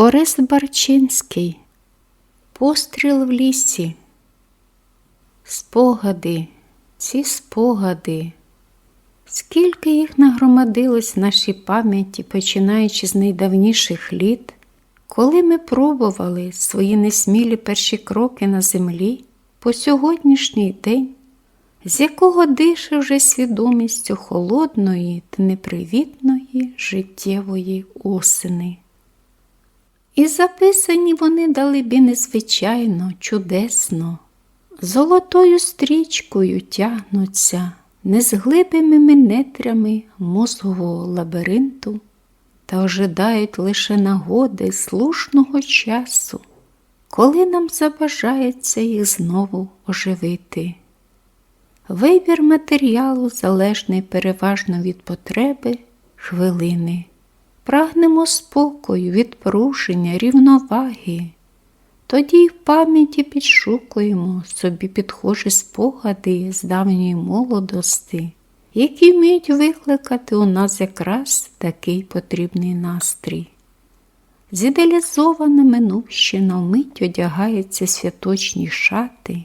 Орест Барчинський. Постріл в лісі. Спогади, ці спогади. Скільки їх нагромадилось в нашій пам'яті, починаючи з найдавніших літ, коли ми пробували свої несмілі перші кроки на землі по сьогоднішній день, з якого дише вже свідомістю холодної та непривітної життєвої осени. І записані вони далебі незвичайно, чудесно, золотою стрічкою тягнуться незглибими нетрями мозгового лабіринту та ожидають лише нагоди слушного часу, коли нам забажається їх знову оживити. Вибір матеріалу залежний переважно від потреби хвилини. Прагнемо спокою, відпруження, рівноваги. Тоді в пам'яті підшукуємо собі підхожі спогади з давньої молодости, які вміють викликати у нас якраз такий потрібний настрій. Зідеалізована минувщина вмить одягається святочні шати,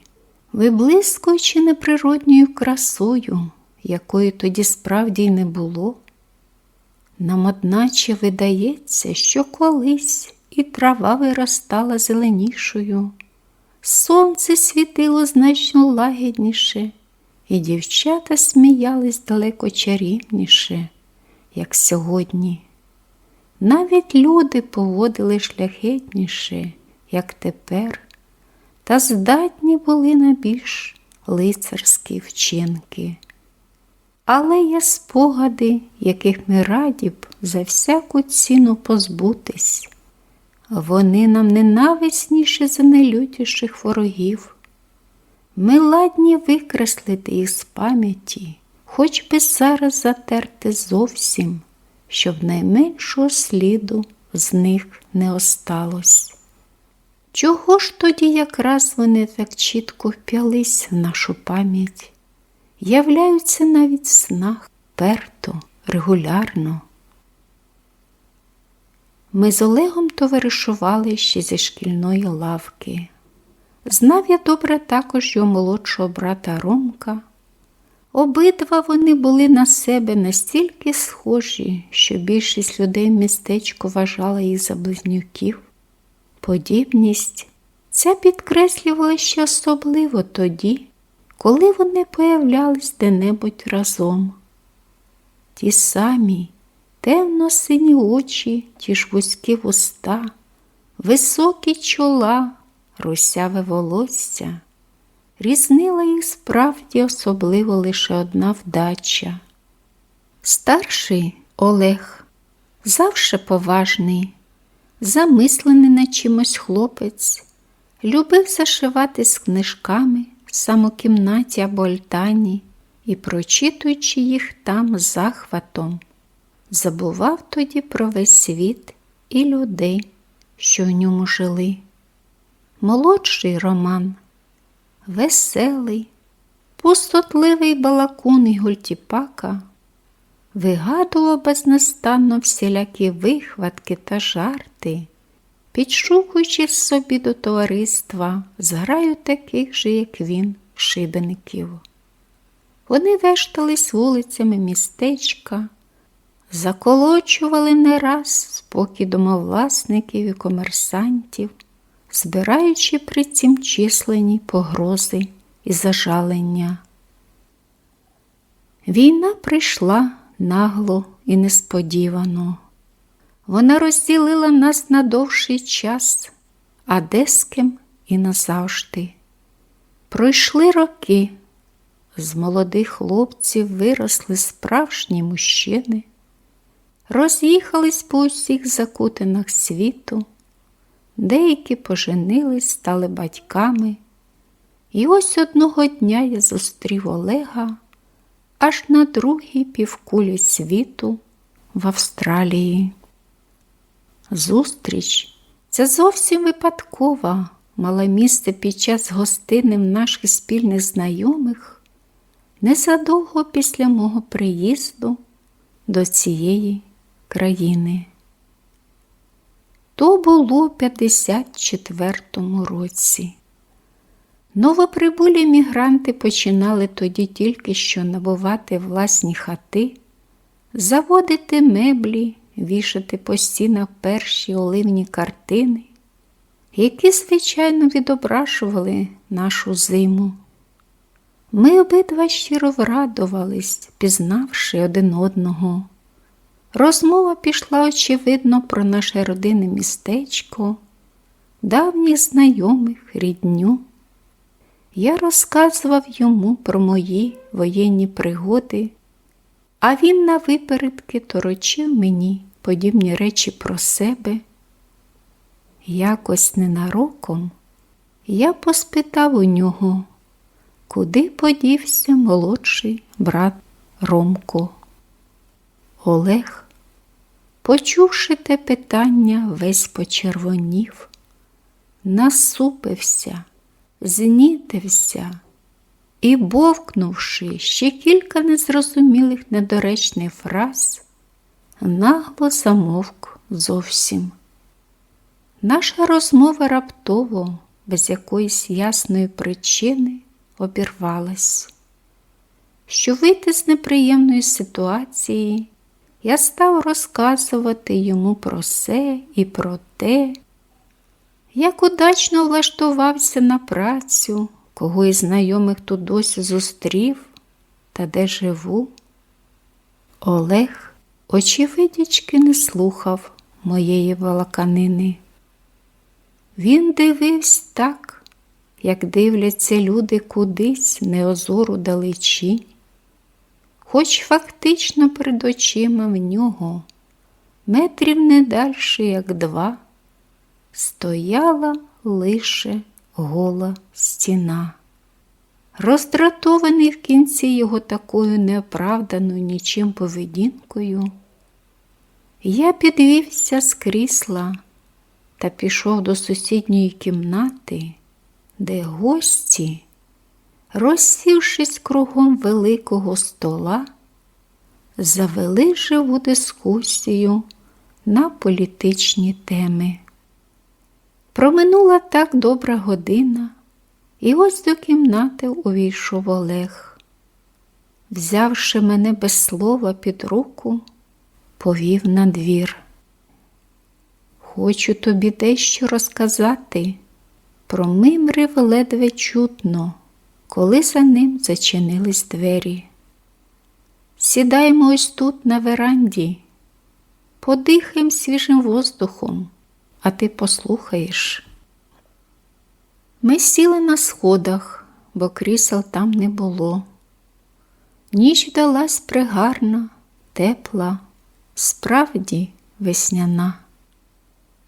виблискуючи неприродньою красою, якої тоді справді й не було. Нам одначе видається, що колись і трава виростала зеленішою, сонце світило значно лагідніше, і дівчата сміялись далеко чарівніше, як сьогодні. Навіть люди поводили шляхетніше, як тепер, та здатні були на більш лицарські вчинки. Але є спогади, яких ми раді б за всяку ціну позбутись. Вони нам ненависніші за нелютіших ворогів. Ми ладні викреслити їх з пам'яті, хоч би зараз затерти зовсім, щоб найменшого сліду з них не осталось. Чого ж тоді якраз вони так чітко вп'ялись в нашу пам'ять? Являються навіть в снах перто, регулярно. Ми з Олегом товаришували ще зі шкільної лавки. Знав я добре також його молодшого брата Ромка. Обидва вони були на себе настільки схожі, що більшість людей в містечку вважала їх за близнюків. Подібність ця підкреслювала ще особливо тоді, коли вони появлялись де-небудь разом. Ті самі темно сині очі, ті ж вузькі вуста, високі чола, русяве волосся. Різнила їх справді особливо лише одна вдача. Старший Олег, завше поважний, замислений на чимось хлопець, любив зашивати з книжками самокімнаті або альтані і, прочитуючи їх там захватом, забував тоді про весь світ і людей, що в ньому жили. Молодший Роман, веселий, пустотливий балакун і гультіпака, вигадував безнастанно всілякі вихватки та жарти, підшукуючи собі до товариства зграю таких же, як він, шибеників. Вони вештались вулицями містечка, заколочували не раз спокій домовласників і комерсантів, збираючи при цім численні погрози і зажалення. Війна прийшла нагло і несподівано. Вона розділила нас на довший час, а і назавжди. Пройшли роки, з молодих хлопців виросли справжні мужчини, роз'їхались по усіх закутинах світу, деякі поженились, стали батьками. І ось одного дня я зустрів Олега аж на другій півкулі світу в Австралії. Зустріч ця зовсім випадкова мала місце під час гостинин наших спільних знайомих незадовго після мого приїзду до цієї країни. То було в 54-му році. Новоприбулі мігранти починали тоді тільки що набувати власні хати, заводити меблі, вішати по стінах перші оливні картини, які, звичайно, відображували нашу зиму. Ми обидва щиро врадувались, пізнавши один одного. Розмова пішла, очевидно, про наше родинне містечко, давніх знайомих, рідню. Я розказував йому про мої воєнні пригоди, а він на випередки торочив мені подібні речі про себе. Якось ненароком я поспитав у нього, куди подівся молодший брат Ромко. Олег, почувши те питання, весь почервонів, насупився, знітився і, бовкнувши ще кілька незрозумілих недоречних фраз, нагло замовк зовсім. Наша розмова раптово, без якоїсь ясної причини, обірвалась. Що вийти з неприємної ситуації, я став розказувати йому про все і про те, як удачно влаштувався на працю, кого із знайомих тут досі зустрів та де живу. Олег, очевидячки, не слухав моєї балаканини. Він дивився так, як дивляться люди кудись неозору далечі, хоч фактично перед очима в нього метрів не дальше, як два, стояла лише гола стіна. Роздратований в кінці його такою неоправданою нічим поведінкою, я підвівся з крісла та пішов до сусідньої кімнати, де гості, розсівшись кругом великого стола, завели живу дискусію на політичні теми. Проминула так добра година, і ось до кімнати увійшов Олег. Взявши мене без слова під руку, повів на двір. Хочу тобі дещо розказати. Промимрив ледве чутно, коли за ним зачинились двері. Сідаємо ось тут на веранді, подихаємо свіжим воздухом, а ти послухаєш. Ми сіли на сходах, бо крісел там не було. Ніч далась пригарна, тепла, справді весняна.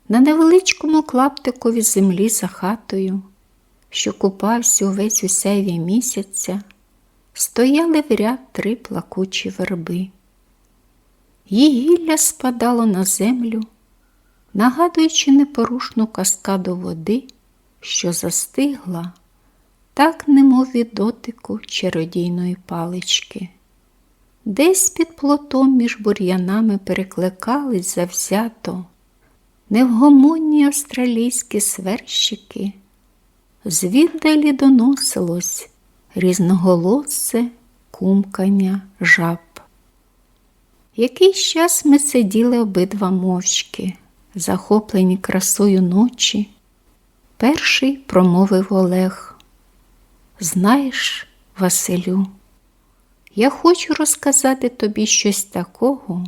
На невеличкому клаптикові землі за хатою, що купався увесь у сяйві місяця, стояли в ряд три плакучі верби. Її гілля спадало на землю, нагадуючи непорушну каскаду води, що застигла, так немов від дотику чародійної палички. Десь під плотом між бур'янами перекликались завзято невгомонні австралійські сверщики, звіддалі доносилось різноголосе кумкання жаб. Якийсь час ми сиділи обидва мовчки, захоплені красою ночі. Перший промовив Олег. Знаєш, Василю, я хочу розказати тобі щось такого,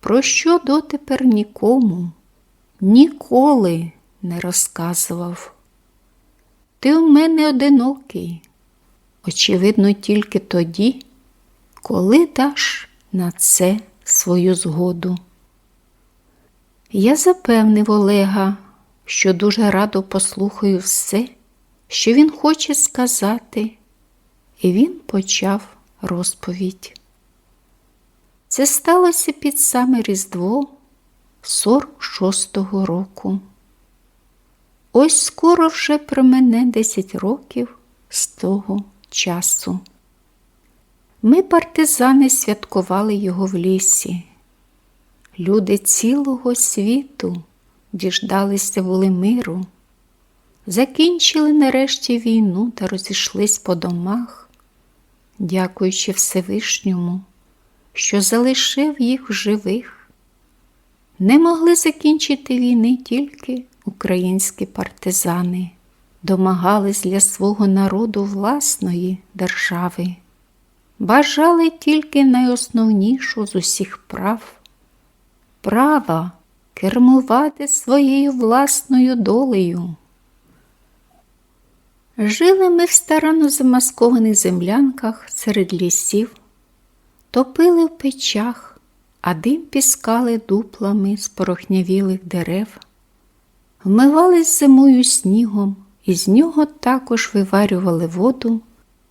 про що дотепер нікому ніколи не розказував. Ти у мене одинокий, очевидно, тільки тоді, коли даш на це свою згоду. Я запевнив Олега, що дуже радо послухаю все, що він хоче сказати, і він почав розповідь. Це сталося під саме Різдво 46-го року. Ось скоро вже про мене 10 років з того часу. Ми, партизани, святкували його в лісі. Люди цілого світу діждалися воли миру, закінчили нарешті війну та розійшлись по домах, дякуючи Всевишньому, що залишив їх живих. Не могли закінчити війни тільки українські партизани, домагались для свого народу власної держави, бажали тільки найосновнішу з усіх прав права кермувати своєю власною долею. Жили ми в старано замаскованих землянках серед лісів, топили в печах, а дим піскали дуплами з порохнявілих дерев, вмивались зимою снігом, і з нього також виварювали воду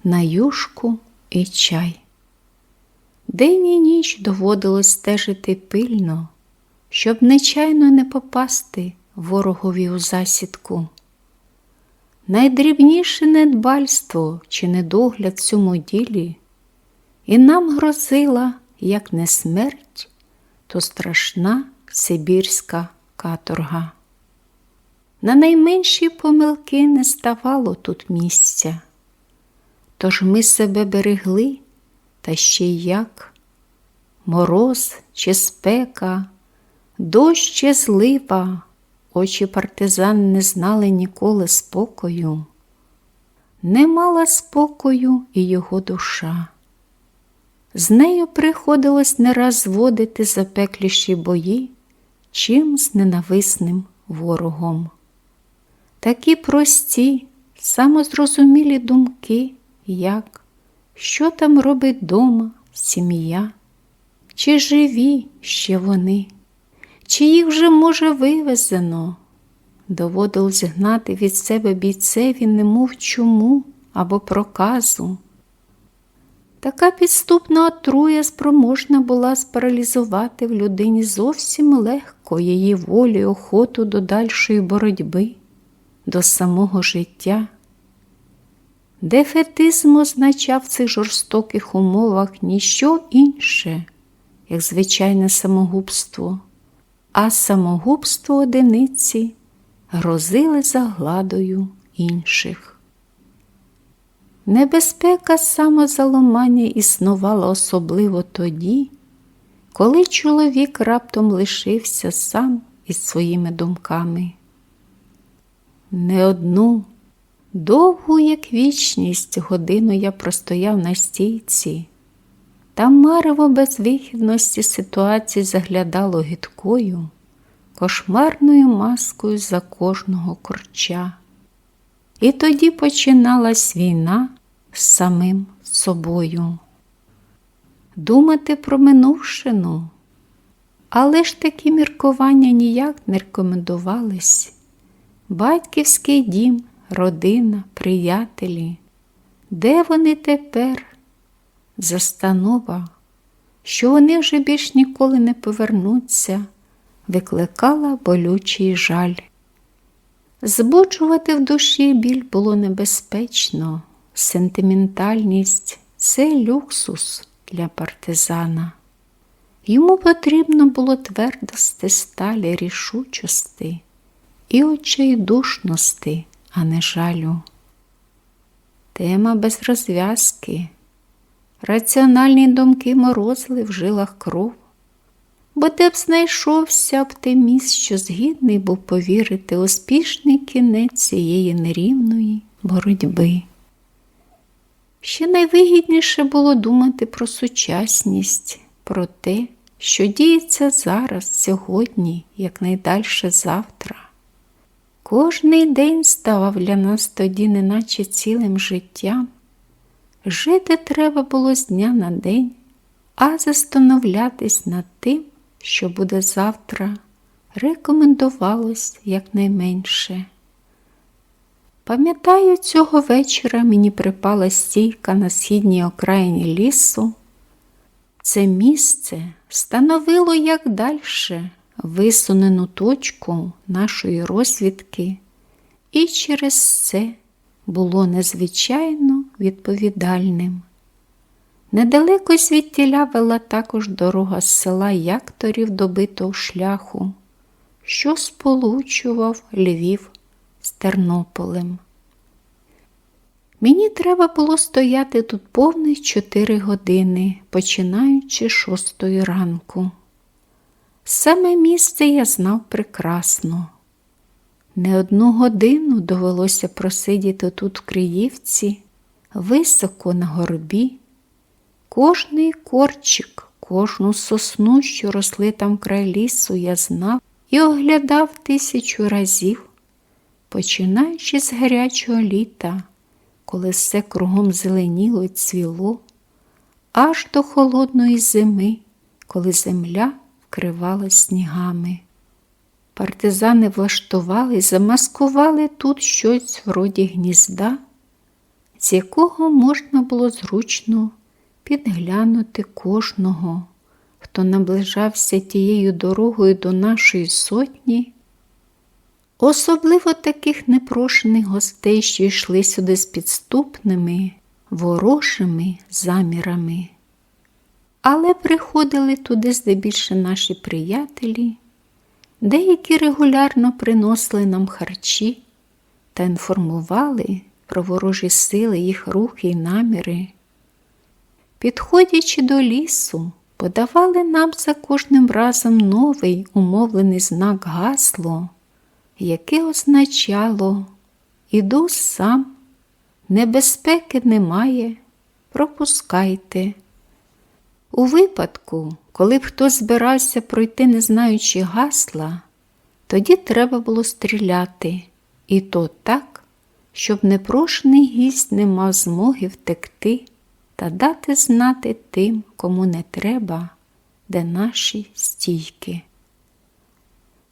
на юшку і чай. День і ніч доводилось стежити пильно, щоб нечайно не попасти ворогові у засідку. Найдрібніше недбальство чи недогляд цьому ділі і нам грозила, як не смерть, то страшна сибірська каторга. На найменші помилки не ставало тут місця, тож ми себе берегли, та ще як мороз чи спека, дощ злива, очі партизан не знали ніколи спокою. Не мала спокою і його душа. З нею приходилось не раз зводити запекліші бої, чим з ненависним ворогом. Такі прості, самозрозумілі думки, як що там робить дома сім'я, чи живі ще вони, чи їх вже, може, вивезено, доводилось гнати від себе бійцеві, немов чому або проказу. Така підступна отруя спроможна була спаралізувати в людині зовсім легко її волю й охоту до дальшої боротьби, до самого життя. Дефетизм означав в цих жорстоких умовах ніщо інше, як звичайне самогубство, а самогубство одиниці грозили загладою інших. Небезпека самозаламання існувала особливо тоді, коли чоловік раптом лишився сам із своїми думками. Не одну довгу, як вічність, годину я простояв на стійці, та марево безвихідності ситуації заглядало гидкою, кошмарною маскою за кожного корча. І тоді починалась війна з самим собою. Думати про минувшину, але ж такі міркування ніяк не рекомендувались. Батьківський дім, родина, приятелі, де вони тепер? Застанова, що вони вже більш ніколи не повернуться, викликала болючий жаль. Збуджувати в душі біль було небезпечно, сентиментальність це люксус для партизана. Йому потрібно було твердости сталі рішучості і очейдушності, а не жалю. Тема без розв'язки. Раціональні думки морозили в жилах кров, бо де б знайшовся оптиміст, що згідний був повірити успішний кінець цієї нерівної боротьби. Ще найвигідніше було думати про сучасність, про те, що діється зараз, сьогодні, якнайдальше завтра. Кожний день ставав для нас тоді, неначе цілим життям. Жити треба було з дня на день, а застановлятись над тим, що буде завтра, рекомендувалось якнайменше. Пам'ятаю, цього вечора мені припала стійка на східній окраїні лісу. Це місце становило як дальше висунену точку нашої розвідки, і через це було незвичайно відповідальним. Недалеко звідтіля вела також дорога з села Якторів до битого шляху, що сполучував Львів з Тернополем. Мені треба було стояти тут повних чотири години, починаючи шостої ранку. Саме місце я знав прекрасно. Не одну годину довелося просидіти тут в Криївці, високо на горбі. Кожний корчик, кожну сосну, що росли там край лісу, я знав і оглядав тисячу разів, починаючи з гарячого літа, коли все кругом зеленіло й цвіло, аж до холодної зими, коли земля вкривала снігами. Партизани влаштували, замаскували тут щось вроді гнізда, з якого можна було зручно підглянути кожного, хто наближався тією дорогою до нашої сотні, особливо таких непрошених гостей, що йшли сюди з підступними, ворожими замірами. Але приходили туди здебільше наші приятелі. Деякі регулярно приносили нам харчі та інформували про ворожі сили, їх рухи й наміри. Підходячи до лісу, подавали нам за кожним разом новий умовлений знак гасло, яке означало Іду сам, небезпеки немає, пропускайте. У випадку, коли б хтось збирався пройти, не знаючи гасла, тоді треба було стріляти, і то так, щоб непрошений гість не мав змоги втекти та дати знати тим, кому не треба, де наші стійки.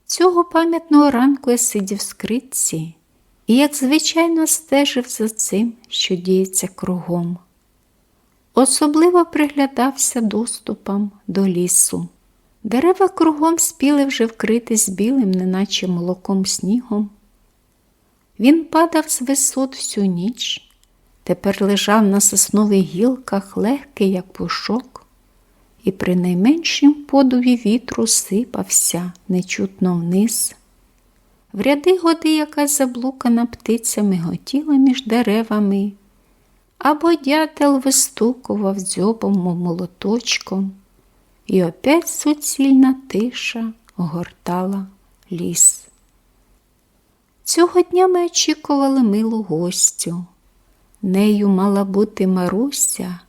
Цього пам'ятного ранку я сидів в скритці і, як звичайно, стежив за цим, що діється кругом. Особливо приглядався доступом до лісу. Дерева кругом спіли вже вкритись білим, неначе молоком снігом. Він падав з висот всю ніч, тепер лежав на соснових гілках, легкий, як пушок, і при найменшім подуві вітру сипався нечутно вниз. В ряди годи якась заблукана птиця миготіла між деревами або дятел вистукував дзьобом молоточком, і опять суцільна тиша огортала ліс. Цього дня ми очікували милу гостю. Нею мала бути Маруся,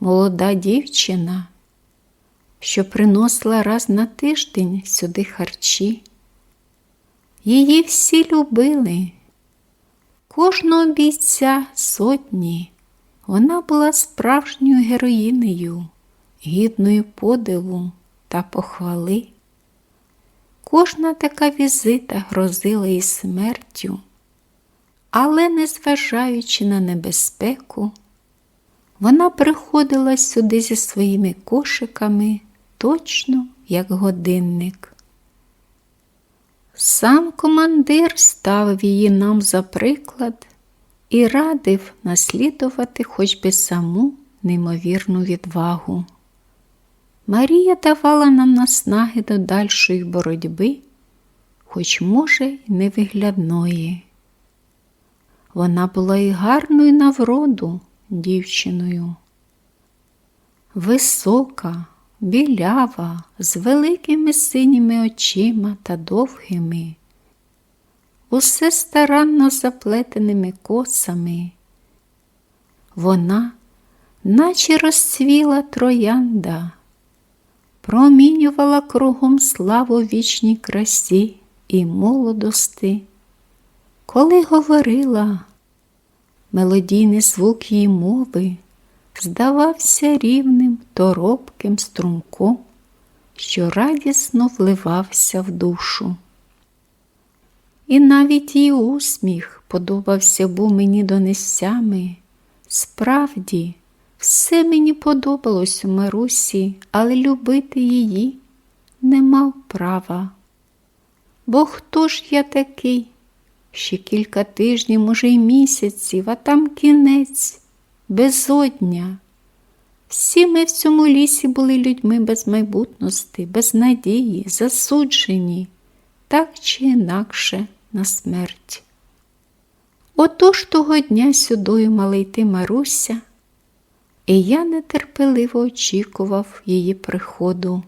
молода дівчина, що приносила раз на тиждень сюди харчі. Її всі любили, кожного бійця сотні. Вона була справжньою героїнею, гідною подиву та похвали. Кожна така візита грозила їй смертю, але, незважаючи на небезпеку, вона приходила сюди зі своїми кошиками точно як годинник. Сам командир ставив її нам за приклад і радив наслідувати хоч би саму неймовірну відвагу. Марія давала нам наснаги до дальшої боротьби, хоч, може, й невиглядної. Вона була і гарною на вроду дівчиною. Висока, білява, з великими синіми очима та довгими, усе старанно заплетеними косами. Вона, наче розцвіла троянда, промінювала кругом славу вічній красі і молодости. Коли говорила, мелодійний звук її мови здавався рівним торопким струмком, що радісно вливався в душу. І навіть її усміх подобався був мені донесями. Справді, все мені подобалось у Марусі, але любити її не мав права. Бо хто ж я такий? Ще кілька тижнів, може, й місяців, а там кінець, безодня. Всі ми в цьому лісі були людьми без майбутності, без надії, засуджені так чи інакше на смерть. Отож того дня сюдою мала йти Маруся, і я нетерпеливо очікував її приходу.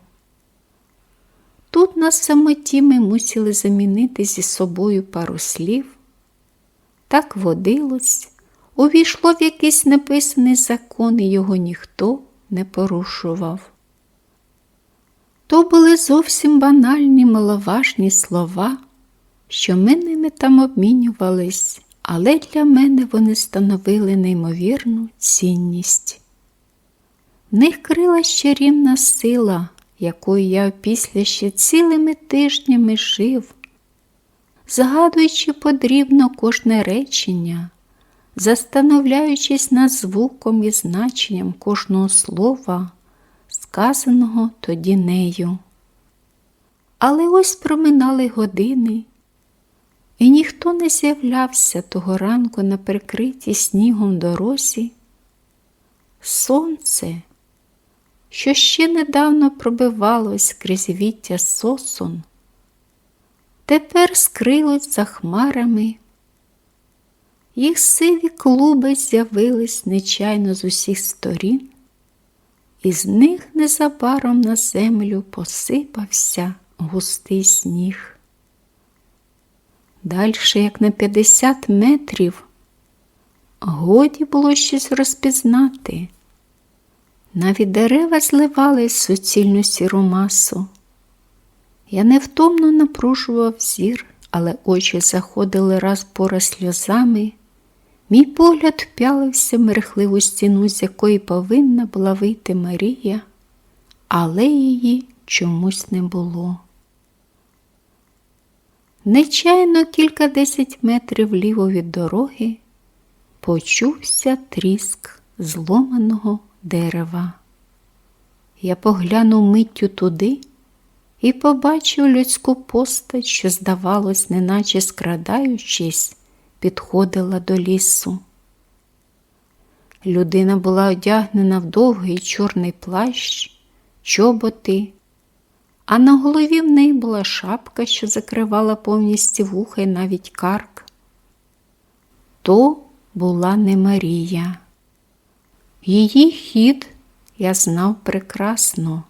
Тут на самоті ми мусили замінити зі собою пару слів. Так водилось, увійшло в якийсь неписаний закон, і його ніхто не порушував. То були зовсім банальні маловажні слова, що ми ними там обмінювались, але для мене вони становили неймовірну цінність. В них крила чарівна сила, якою я після ще цілими тижнями жив, згадуючи подрібно кожне речення, застановляючись над звуком і значенням кожного слова, сказаного тоді нею. Але ось проминали години, і ніхто не з'являвся того ранку на прикритій снігом дорозі. Сонце, що ще недавно пробивалось крізь віття сосон, тепер скрилось за хмарами. Їх сиві клуби з'явились нечайно з усіх сторін, і з них незабаром на землю посипався густий сніг. Дальше, як на 50 метрів, годі було щось розпізнати. Навіть дерева зливались суцільну сіру масу. Я невтомно напружував зір, але очі заходили раз по раз сльозами. Мій погляд вп'ялився в мерехливу стіну, з якої повинна була вийти Марія, але її чомусь не було. Нечайно кілька десять метрів вліво від дороги почувся тріск зломаного дерева. Я поглянув миттю туди і побачив людську постать, що, здавалось, неначе скрадаючись, підходила до лісу. Людина була одягнена в довгий чорний плащ, чоботи, а на голові в неї була шапка, що закривала повністю вуха і навіть карк. То була не Марія. Її хід я знав прекрасно.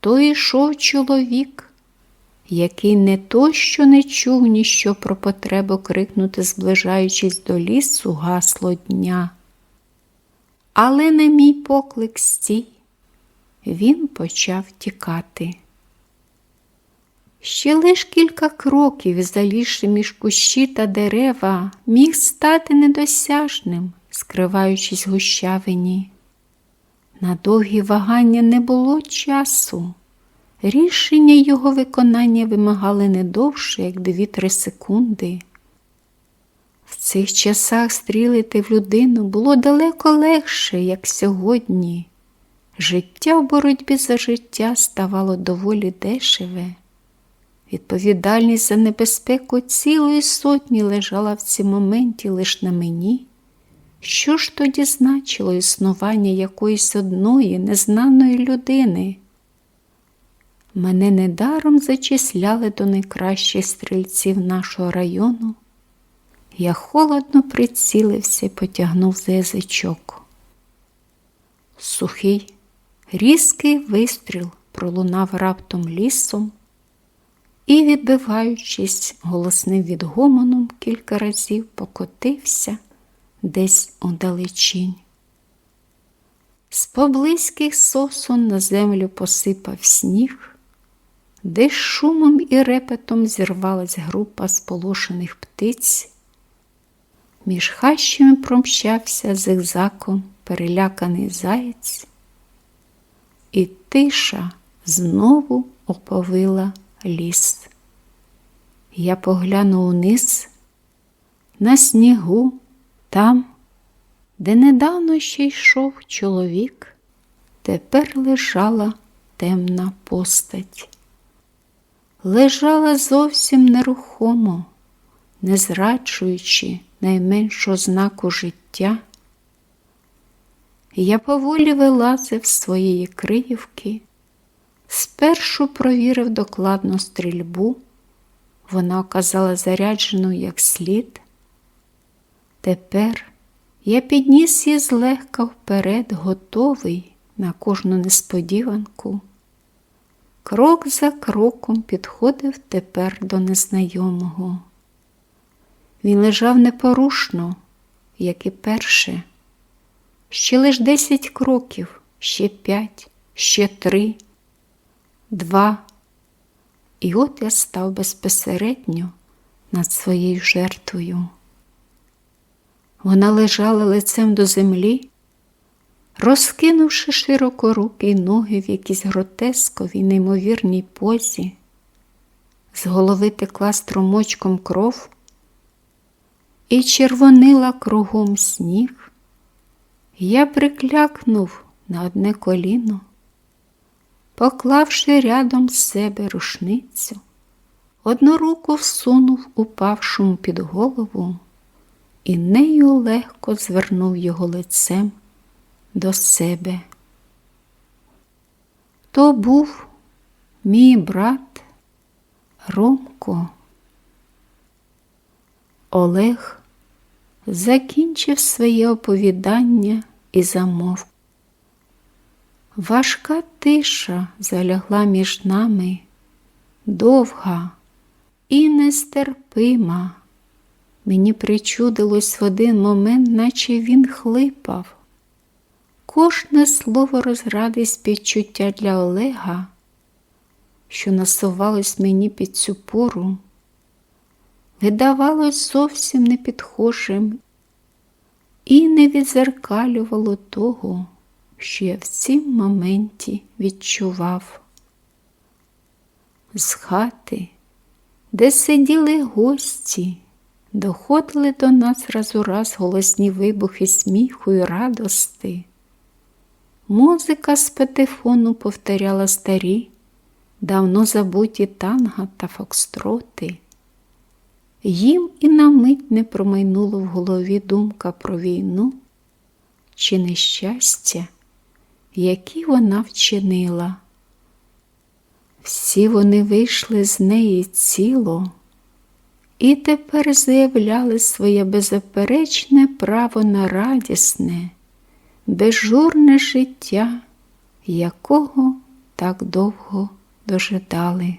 То йшов чоловік, який не то що не чув ніщо про потребу крикнути, зближаючись до лісу гасло дня. Але на мій поклик стій, він почав тікати. Ще лиш кілька кроків, залізши між кущі та дерева, міг стати недосяжним, скриваючись гущавині. На довгі вагання не було часу. Рішення його виконання вимагали не довше, як дві-три секунди. В цих часах стрілити в людину було далеко легше, як сьогодні. Життя в боротьбі за життя ставало доволі дешеве. Відповідальність за небезпеку цілої сотні лежала в цій моменті лише на мені. Що ж тоді значило існування якоїсь одної незнаної людини? Мене недаром зачисляли до найкращих стрільців нашого району. Я холодно прицілився і потягнув за язичок. Сухий, різкий вистріл пролунав раптом лісом і, відбиваючись голосним відгомоном, кілька разів покотився десь удалечінь. З поблизьких сосон на землю посипав сніг, де шумом і репетом зірвалась група сполошених птиць. Між хащами промчався зигзаком переляканий заєць, і тиша знову оповила ліс. Я поглянув униз на снігу, там, де недавно ще йшов чоловік, тепер лежала темна постать. Лежала зовсім нерухомо, не зраджуючи найменшого знаку життя. Я поволі вилазив з своєї криївки, спершу провірив докладно стрільбу, вона оказала заряджену як слід. Тепер я підніс її злегка вперед, готовий на кожну несподіванку. Крок за кроком підходив тепер до незнайомого. Він лежав непорушно, як і перше. Ще лиш десять кроків, ще п'ять, ще три, два. І от я став безпосередньо над своєю жертвою. Вона лежала лицем до землі, розкинувши широко руки й ноги в якійсь гротесковій, неймовірній позі. З голови текла струмочком кров і червонила кругом сніг. Я приклякнув на одне коліно, поклавши рядом з себе рушницю, одну руку всунув упавшому під голову і нею легко звернув його лицем до себе. То був мій брат Ромко. Олег закінчив своє оповідання і замовк. Важка тиша залягла між нами, довга і нестерпима. Мені причудилось в один момент, наче він хлипав. Кожне слово розради співчуття для Олега, що насувалось мені під цю пору, видавалось зовсім непідхожим і не відзеркалювало того, що я в цім моменті відчував. З хати, де сиділи гості, доходили до нас раз у раз голосні вибухи сміху і радости. Музика з патефону повторяла старі, давно забуті танга та фокстроти. Їм і на мить не промайнула в голові думка про війну чи нещастя, які вона вчинила. Всі вони вийшли з неї ціло і тепер заявляли своє беззаперечне право на радісне, безжурне життя, якого так довго дожидали.